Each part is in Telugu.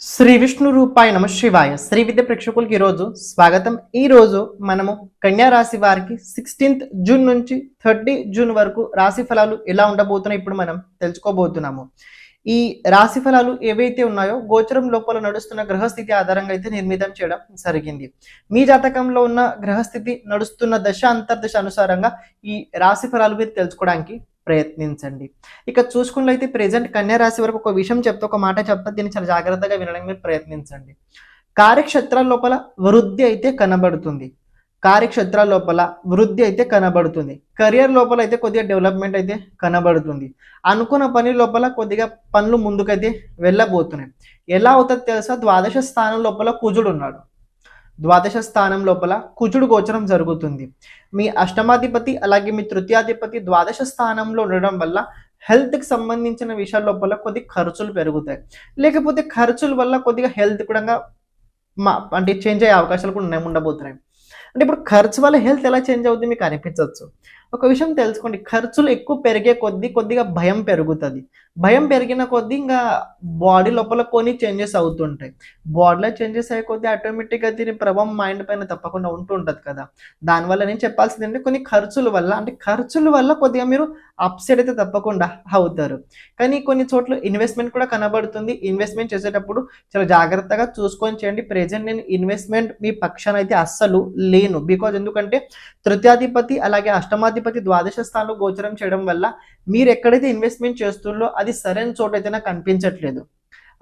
శ్రీ విష్ణు రూపాయ నమ శివాయ. శ్రీ విద్య ప్రేక్షకులకి ఈరోజు స్వాగతం. ఈ రోజు మనము కన్యా రాశి వారికి సిక్స్టీన్త్ జూన్ నుంచి థర్టీ జూన్ వరకు రాశి ఫలాలు ఎలా ఉండబోతున్నాయి ఇప్పుడు మనం తెలుసుకోబోతున్నాము. ఈ రాశి ఫలాలు ఏవైతే ఉన్నాయో గోచరం లోపల నడుస్తున్న గ్రహస్థితి ఆధారంగా అయితే నిర్మితం చేయడం జరిగింది. మీ జాతకంలో ఉన్న గ్రహస్థితి నడుస్తున్న దశ అంతర్దశ అనుసారంగా ఈ రాశి ఫలాలు మీరు తెలుసుకోవడానికి ప్రయత్నించండి. ఇక చూసుకున్నట్లయితే ప్రెజెంట్ కన్యా రాశి వరకు ఒక విషయం చెప్తే ఒక మాట చెప్తే దీన్ని చాలా జాగ్రత్తగా వినడానికి మీరు ప్రయత్నించండి. కార్యక్షేత్రాల లోపల వృద్ధి అయితే కనబడుతుంది. కార్యక్షేత్రాల లోపల వృద్ధి అయితే కనబడుతుంది. కెరియర్ లోపల అయితే కొద్దిగా డెవలప్మెంట్ అయితే కనబడుతుంది. అనుకున్న పని లోపల కొద్దిగా పనులు ముందుకైతే వెళ్ళబోతున్నాయి. ఎలా అవుతుంది తెలుసా? ద్వాదశ స్థానం లోపల కుజుడు ఉన్నాడు. ద్వాదశ స్థానం లోపల కుజుడు గోచరం జరుగుతుంది. మీ అష్టమాధిపతి అలాగే మీ తృతీయాధిపతి ద్వాదశ స్థానంలో ఉండడం వల్ల హెల్త్కి సంబంధించిన విషయాల లోపల కొద్ది ఖర్చులు పెరుగుతాయి. లేకపోతే ఖర్చుల వల్ల కొద్దిగా హెల్త్ కూడా మా అంటే చేంజ్ అయ్యే అవకాశాలు కూడా ఉండబోతున్నాయి. అంటే ఇప్పుడు ఖర్చు వల్ల హెల్త్ ఎలా చేంజ్ అవుతుంది మీకు అనిపించవచ్చు ఒక విషయం తెలుసుకోండి. ఖర్చులు ఎక్కువ పెరిగే కొద్దీ కొద్దిగా భయం పెరుగుతుంది. భయం పెరిగిన కొద్దీ ఇంకా బాడీ లోపల కొన్ని చేంజెస్ అవుతుంటాయి. బాడీలో చేంజెస్ అయ్యే కొద్దీ ఆటోమేటిక్గా దీని ప్రభావం మైండ్ పైన తప్పకుండా ఉంటూ ఉంటుంది కదా దానివల్ల నేను చెప్పాల్సింది అంటే కొన్ని ఖర్చుల వల్ల అంటే ఖర్చుల వల్ల కొద్దిగా మీరు అప్సెట్ అయితే తప్పకుండా అవుతారు. కానీ కొన్ని చోట్ల ఇన్వెస్ట్మెంట్ కూడా కనబడుతుంది. ఇన్వెస్ట్మెంట్ చేసేటప్పుడు చాలా జాగ్రత్తగా చూసుకొని చేయండి. ప్రెజెంట్ నేను ఇన్వెస్ట్మెంట్ మీ పక్షాన అయితే అస్సలు లేను. బికాజ్ ఎందుకంటే తృతీయాధిపతి అలాగే అష్టమాధిపతి ద్వాదశ స్థానంలో గోచరం చేయడం వల్ల మీరు ఎక్కడైతే ఇన్వెస్ట్మెంట్ చేస్తుందో అది సరైన చోట అయితే నాకు కనిపించట్లేదు.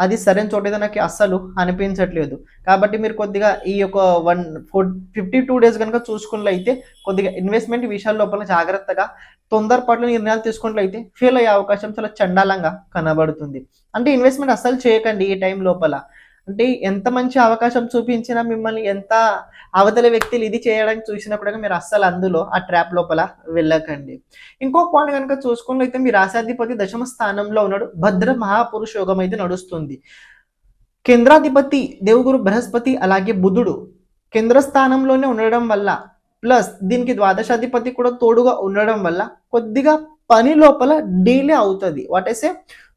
అది సరైన చోట అయితే నాకు అస్సలు అనిపించట్లేదు. కాబట్టి మీరు కొద్దిగా ఈ యొక్క one four fifty two days కనుక చూసుకున్నట్లయితే కొద్దిగా ఇన్వెస్ట్మెంట్ విషయాల లోపల జాగ్రత్తగా తొందరపాటు నిర్ణయాలు తీసుకున్నట్లయితే ఫెయిల్ అయ్యే అవకాశం చాలా చండాలంగా కనబడుతుంది. అంటే ఇన్వెస్ట్మెంట్ అస్సలు చేయకండి ఈ టైం లోపల. అంటే ఎంత మంచి అవకాశం చూపించినా మిమ్మల్ని ఎంత అవతల వ్యక్తులు ఇది చేయడానికి చూసినా కూడా మీరు అస్సలు అందులో ఆ ట్రాప్ లోపల వెళ్ళకండి. ఇంకో పాయింట్ కనుక అయితే మీ రాశాధిపతి దశమ స్థానంలో ఉన్నాడు. భద్ర మహాపురుష యోగం అయితే నడుస్తుంది. కేంద్రాధిపతి దేవుగురు బృహస్పతి అలాగే బుధుడు కేంద్ర స్థానంలోనే ఉండడం వల్ల ప్లస్ దీనికి ద్వాదశాధిపతి కూడా తోడుగా ఉండడం వల్ల కొద్దిగా పని లోపల డీలే అవుతుంది. వాటేసే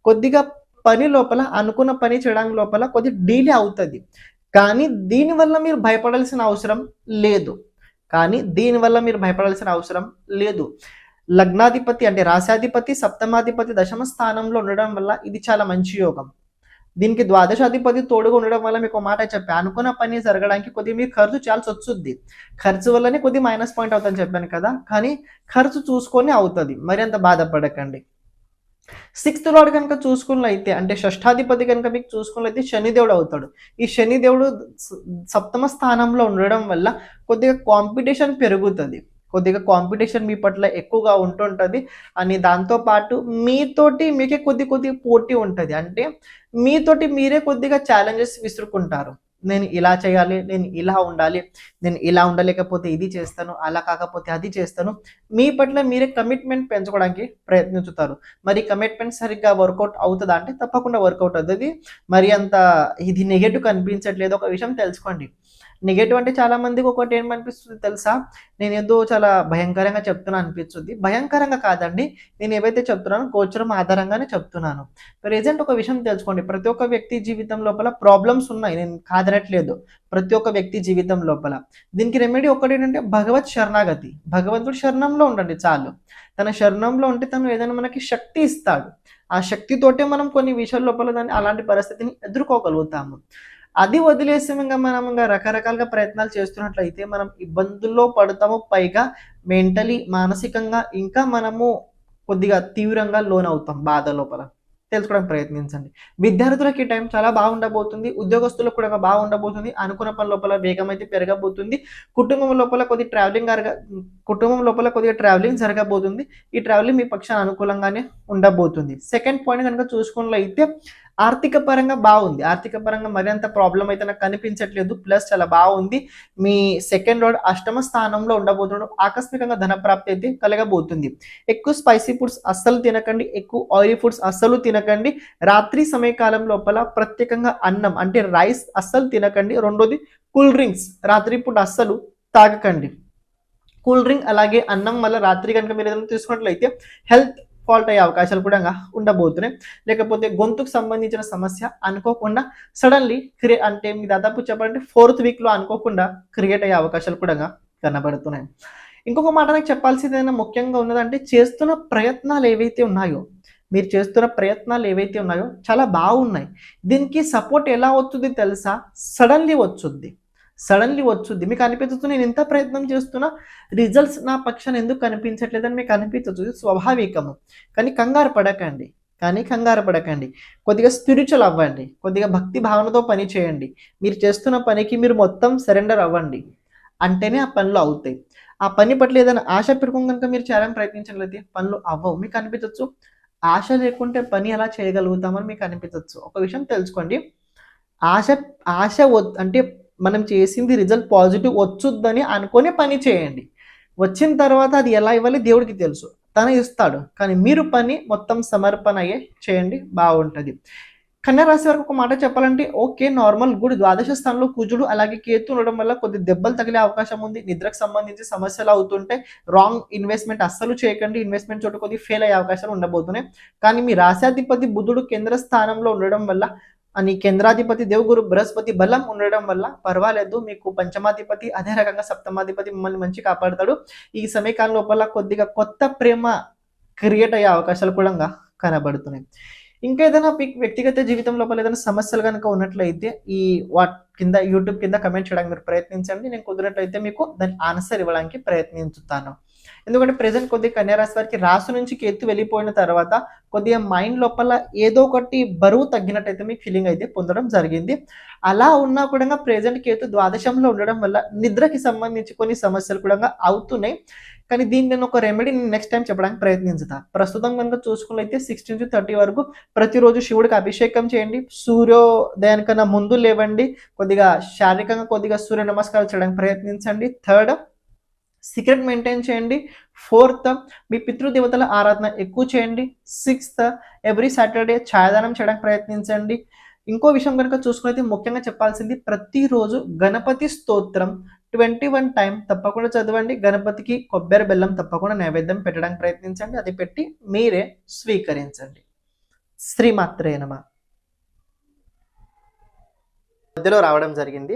కొద్దిగా పని లోపల అనుకున్న పని చేయడానికి లోపల కొద్ది డీలే అవుతుంది. కానీ దీనివల్ల మీరు భయపడాల్సిన అవసరం లేదు. కానీ దీనివల్ల మీరు భయపడాల్సిన అవసరం లేదు. లగ్నాధిపతి అంటే రాశాధిపతి సప్తమాధిపతి దశమ స్థానంలో ఉండడం వల్ల ఇది చాలా మంచి యోగం. దీనికి ద్వాదశాధిపతి తోడుగా ఉండడం వల్ల మీకు ఒక మాట చెప్పాను అనుకున్న పని జరగడానికి కొద్దిగా మీరు ఖర్చు చేయాల్సి వచ్చుద్ది. ఖర్చు వల్లనే కొద్ది మైనస్ పాయింట్ అవుతుందని చెప్పాను కదా కానీ ఖర్చు చూసుకొని అవుతుంది. మరి అంత బాధపడకండి. సిక్స్త్ లాడ్ కనుక చూసుకున్నైతే అంటే షష్ఠాధిపతి కనుక మీకు చూసుకున్నైతే శనిదేవుడు అవుతాడు. ఈ శనిదేవుడు సప్తమ స్థానంలో ఉండడం వల్ల కొద్దిగా కాంపిటీషన్ పెరుగుతుంది. కొద్దిగా కాంపిటీషన్ మీ పట్ల ఎక్కువగా ఉంటుంటుంది అని దాంతో పాటు మీతోటి మీకే కొద్ది కొద్ది పోటీ ఉంటుంది. అంటే మీతోటి మీరే కొద్దిగా ఛాలెంజెస్ విసురుకుంటారు. నేను ఇలా చేయాలి నేను ఇలా ఉండాలి నేను ఇలా ఉండలేకపోతే ఇది చేస్తాను అలా కాకపోతే అది చేస్తాను. మీ పట్ల మీరే కమిట్మెంట్ పెంచుకోవడానికి ప్రయత్నించుతారు. మరి కమిట్మెంట్ సరిగ్గా వర్కౌట్ అవుతుందా అంటే తప్పకుండా వర్కౌట్ అవుతుంది. మరి అంత ఇది నెగటివ్ కనిపించట్లేదు ఒక విషయం తెలుసుకోండి. నెగటివ్ అంటే చాలా మందికి ఒకటి ఏమనిపిస్తుంది తెలుసా? నేను ఏదో చాలా భయంకరంగా చెప్తున్నా అనిపిస్తుంది. భయంకరంగా కాదండి. నేను ఏవైతే చెప్తున్నానో గోచరం ఆధారంగానే చెప్తున్నాను. ప్రజెంట్ ఒక విషయం తెలుసుకోండి. ప్రతి ఒక్క వ్యక్తి జీవితం లోపల ప్రాబ్లమ్స్ ఉన్నాయి. నేను కాదనట్లేదు. ప్రతి ఒక్క వ్యక్తి జీవితం లోపల. దీనికి రెమెడీ ఒకటి ఏంటంటే భగవత్ శరణాగతి. భగవంతుడు శరణంలో ఉండండి చాలు. తన శరణంలో ఉంటే తను ఏదైనా మనకి శక్తి ఇస్తాడు. ఆ శక్తితోటే మనం కొన్ని విషయాల లోపల దాన్ని అలాంటి పరిస్థితిని ఎదుర్కోగలుగుతాము. అది వదిలేసి ఇంకా మనం ఇంకా రకరకాలుగా ప్రయత్నాలు చేస్తున్నట్లయితే మనం ఇబ్బందుల్లో పడతాము. పైగా మెంటలీ మానసికంగా ఇంకా మనము కొద్దిగా తీవ్రంగా లోన్ అవుతాం బాధ లోపల. తెలుసుకోవడానికి ప్రయత్నించండి. విద్యార్థులకి ఈ టైం చాలా బాగుండబోతుంది. ఉద్యోగస్తులకు కూడా బాగుండబోతుంది. అనుకున్న పని లోపల వేగం అయితే పెరగబోతుంది. కుటుంబం లోపల కొద్ది ట్రావెలింగ్ జరగ కుటుంబం లోపల కొద్దిగా ట్రావెలింగ్ జరగబోతుంది. ఈ ట్రావెలింగ్ మీ పక్షాన అనుకూలంగానే ఉండబోతుంది. సెకండ్ పాయింట్ కనుక చూసుకున్నట్లయితే ఆర్థిక పరంగా బాగుంది. ఆర్థిక పరంగా మరింత ప్రాబ్లం అయితే నాకు కనిపించట్లేదు. ప్లస్ చాలా బాగుంది. మీ సెకండ్ రోడ్ అష్టమ స్థానంలో ఉండబోతున్నాడు. ఆకస్మికంగా ధన ప్రాప్తి అయితే కలగబోతుంది. ఎక్కువ స్పైసీ ఫుడ్స్ అస్సలు తినకండి. ఎక్కువ ఆయిలీ ఫుడ్స్ అస్సలు తినకండి. రాత్రి సమయకాలం లోపల ప్రత్యేకంగా అన్నం అంటే రైస్ అస్సలు తినకండి. రెండోది కూల్ డ్రింక్స్ రాత్రి ఫుడ్ అస్సలు తాగకండి. కూల్ డ్రింక్ అలాగే అన్నం వల్ల రాత్రి కనుక మీరు ఏదైనా తీసుకున్నట్లయితే హెల్త్ ఫాల్ట్ అయ్యే అవకాశాలు కూడా ఉండబోతున్నాయి. లేకపోతే గొంతుకు సంబంధించిన సమస్య అనుకోకుండా సడన్లీ క్రియే అంటే మీ దాదాపు చెప్పాలంటే ఫోర్త్ వీక్లో అనుకోకుండా క్రియేట్ అయ్యే అవకాశాలు కూడా కనబడుతున్నాయి. ఇంకొక మాట నాకు చెప్పాల్సింది ఏదైనా ముఖ్యంగా ఉన్నదంటే చేస్తున్న ప్రయత్నాలు ఏవైతే ఉన్నాయో మీరు చేస్తున్న ప్రయత్నాలు ఏవైతే ఉన్నాయో చాలా బాగున్నాయి. దీనికి సపోర్ట్ ఎలా వస్తుంది తెలుసా? సడన్లీ వచ్చుద్ది సడన్లీ వచ్చుద్ది. మీకు అనిపించదు నేను ఎంత ప్రయత్నం చేస్తున్నా రిజల్ట్స్ నా పక్షాన ఎందుకు కనిపించట్లేదని మీకు అనిపించచ్చు ఇది స్వాభావికము. కానీ కంగారు పడకండి. కానీ కంగారు పడకండి. కొద్దిగా స్పిరిచువల్ అవ్వండి. కొద్దిగా భక్తి భావనతో పని చేయండి. మీరు చేస్తున్న పనికి మీరు మొత్తం సరెండర్ అవ్వండి. అంటేనే ఆ పనులు అవుతాయి. ఆ పని పట్ల ఏదైనా ఆశ పెట్టుకుని కనుక మీరు చేయాలని ప్రయత్నించగలిగితే పనులు అవ్వవు. మీకు అనిపించవచ్చు ఆశ లేకుంటే పని ఎలా చేయగలుగుతామని మీకు అనిపించవచ్చు ఒక విషయం తెలుసుకోండి. ఆశ ఆశ అంటే మనం చేసింది రిజల్ట్ పాజిటివ్ వచ్చుద్దని అనుకొని పని చేయండి. వచ్చిన తర్వాత అది ఎలా ఇవ్వాలి దేవుడికి తెలుసు. తను ఇస్తాడు. కానీ మీరు పని మొత్తం సమర్పణ అయ్యే చేయండి. బాగుంటుంది. కన్యా రాశి వరకు ఒక మాట చెప్పాలంటే ఓకే నార్మల్ గుడ్. ద్వాదశ స్థానంలో కుజుడు అలాగే కేతు ఉండడం వల్ల కొద్ది దెబ్బలు తగిలే అవకాశం ఉంది. నిద్రకు సంబంధించి సమస్యలు అవుతుంటే రాంగ్ ఇన్వెస్ట్మెంట్ అస్సలు చేయకండి. ఇన్వెస్ట్మెంట్ చోట కొద్ది ఫెయిల్ అయ్యే అవకాశాలు ఉండబోతున్నాయి. కానీ మీ రాశాధిపతి బుధుడు కేంద్ర స్థానంలో ఉండడం వల్ల అని కేంద్రాధిపతి దేవగురు బృహస్పతి బలం ఉండడం వల్ల పర్వాలేదు మీకు పంచమాధిపతి అదే రకంగా సప్తమాధిపతి మిమ్మల్ని మంచి కాపాడతాడు. ఈ సమయకాలం లోపల కొద్దిగా కొత్త ప్రేమ క్రియేట్ అయ్యే అవకాశాలు కూడా కనబడుతున్నాయి. ఇంకా ఏదైనా వ్యక్తిగత జీవితం లోపల ఏదైనా సమస్యలు కనుక ఉన్నట్లయితే ఈ వాట్ కింద యూట్యూబ్ కింద కమెంట్ చేయడానికి మీరు ప్రయత్నించండి. నేను కుదిరినట్లయితే మీకు దాని ఆన్సర్ ఇవ్వడానికి ప్రయత్నించుతాను. ఎందుకంటే ప్రజెంట్ కొద్దిగా కన్యారాశి వారికి రాసు నుంచి కేతు వెళ్ళిపోయిన తర్వాత కొద్దిగా మైండ్ లోపల ఏదో ఒకటి బరువు తగ్గినట్టయితే మీకు ఫీలింగ్ అయితే పొందడం జరిగింది. అలా ఉన్నా కూడా ప్రజెంట్ కేతు ద్వాదశంలో ఉండడం వల్ల నిద్రకి సంబంధించి కొన్ని సమస్యలు కూడా అవుతున్నాయి. కానీ దీన్ని నేను ఒక రెమెడీ నెక్స్ట్ టైం చెప్పడానికి ప్రయత్నించుతా. ప్రస్తుతం కనుక చూసుకున్నట్లయితే సిక్స్టీ నుంచి థర్టీ వరకు ప్రతిరోజు శివుడికి అభిషేకం చేయండి. సూర్యోదయానికన్నా ముందు లేవండి. కొద్దిగా శారీరకంగా కొద్దిగా సూర్య నమస్కారాలు చేయడానికి ప్రయత్నించండి. థర్డ్ సీక్రెట్ మెయింటైన్ చేయండి. ఫోర్త్ మీ పితృదేవతల ఆరాధన ఎక్కువ చేయండి. సిక్స్త్ ఎవ్రీ సాటర్డే ఛాయాదానం చేయడానికి ప్రయత్నించండి. ఇంకో విషయం కనుక చూసుకున్నది ముఖ్యంగా చెప్పాల్సింది ప్రతిరోజు గణపతి స్తోత్రం ట్వంటీ వన్ టైం తప్పకుండా చదవండి. గణపతికి కొబ్బరి బెల్లం తప్పకుండా నైవేద్యం పెట్టడానికి ప్రయత్నించండి. అది పెట్టి మీరే స్వీకరించండి. శ్రీమాత్రే నమ. మధ్యలో రావడం జరిగింది.